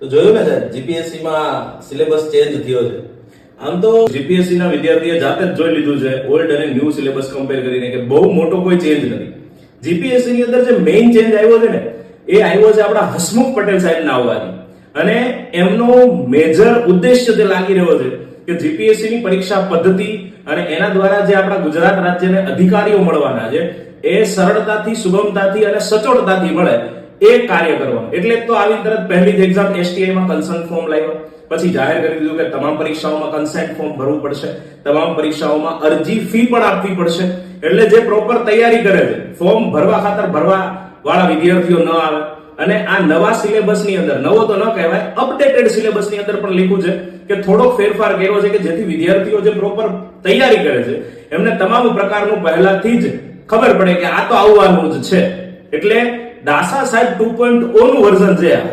તો જોયું ને સાહેબ જીપીએસસી માં સિલેબસ ચેન્જ થયો છે. આમ તો જીપીએસસી ના વિદ્યાર્થીએ જાતે જ જોઈ લીધું છે ઓલ્ડ અને ન્યૂ સિલેબસ કમ્પેર કરીને કે બહુ મોટો કોઈ ચેન્જ નથી. જીપીએસસી ની અંદર જે મેઇન ચેન્જ આવ્યો છે ને, એ આવ્યો છે આપણા હસમુખ પટેલ સાહેબ ના આવવાથી. અને એમનો મેજર ઉદ્દેશ્ય જે લાગી રહ્યો છે કે જીપીએસસી ની પરીક્ષા પદ્ધતિ અને એના દ્વારા જે આપણા ગુજરાત રાજ્યને અધિકારીઓ મળવાના છે, એ સરળતાથી, સુગમતાથી અને સચોટતાથી મળે એ કાર્ય કરવાનું. એટલે તો આવી તરત પહેલી જ એક્ઝામ એસટીઆઈ માં કન્સર્ન ફોર્મ લાવ્યો પછી જાહેર કરી દીધું કે તમામ પરીક્ષાઓમાં કન્સેન્ટ ફોર્મ ભરવું પડશે. તમામ પરીક્ષાઓમાં અરજી ફી પણ આપવી પડશે. એટલે જે પ્રોપર તૈયારી કરે છે ફોર્મ ભરવા ખાતર ભરવા વાળા વિદ્યાર્થીઓ ન આવે. અને આ નવા સિલેબસની અંદર, નવો તો ન કહેવાય અપડેટેડ સિલેબસની અંદર પણ લખ્યું છે કે થોડોક ફેરફાર કર્યો છે કે જેથી વિદ્યાર્થીઓ જે પ્રોપર તૈયારી કરે છે, એમને તમામ પ્રકારનું પહેલાથી જ ખબર પડે કે આ તો આવવાનું જ છે. એટલે દાસા સાહેબ ટુ પોઈન્ટ ઓ નું વર્ઝન છે આ.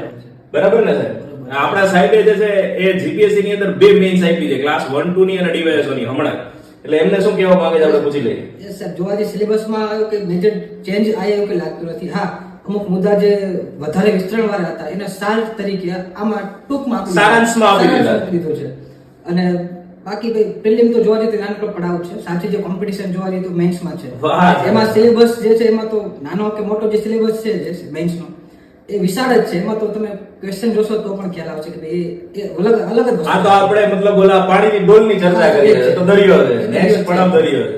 બરાબર ને સાહેબ? આપણા સાહેબે જે છે એ જીપીએસસી ની અંદર બે મેઇન આપી છે ક્લાસ 1 2 ની અને ડીવાયએસઓ ની હમણાં. એટલે એમને શું કહેવા માંગે છે આપણે પૂછી લઈએ? સાહેબ જોવા જઈએ સિલેબસમાં આવ્યો કે મેજર ચેન્જ આવ્યો એવું કે લાગતું નથી. હા અમુક મુદ્દા જે વધારે વિસ્તરણ વાળા હતા એના સાર તરીકે આમાં ટૂંકમાં સારાંશમાં. આપી દીધો છે. અને બાકી ભાઈ પ્રિલિમ તો જોવા જઈએ તો નાનકડો પડાવ છે. સાચી જે કોમ્પિટિશન જોવા જઈએ તો મેન્સમાં છે. એમાં સિલેબસ જે છે એમાં તો નાનો કે મોટો જે સિલેબસ છે જે મેન્સનો એ વિશાળ જ છે. એમાં તો તમે ક્વેશ્ચન જોશો તો પણ ખ્યાલ આવશે કે ભાઈ એ અલગ અલગ જ આ તો આપણે મતલબ ઓલા પાણીની ડોલની ચર્ચા કરીએ. તો દરિયો છે. નેક્સ્ટ. પડાવ દરિયો છે.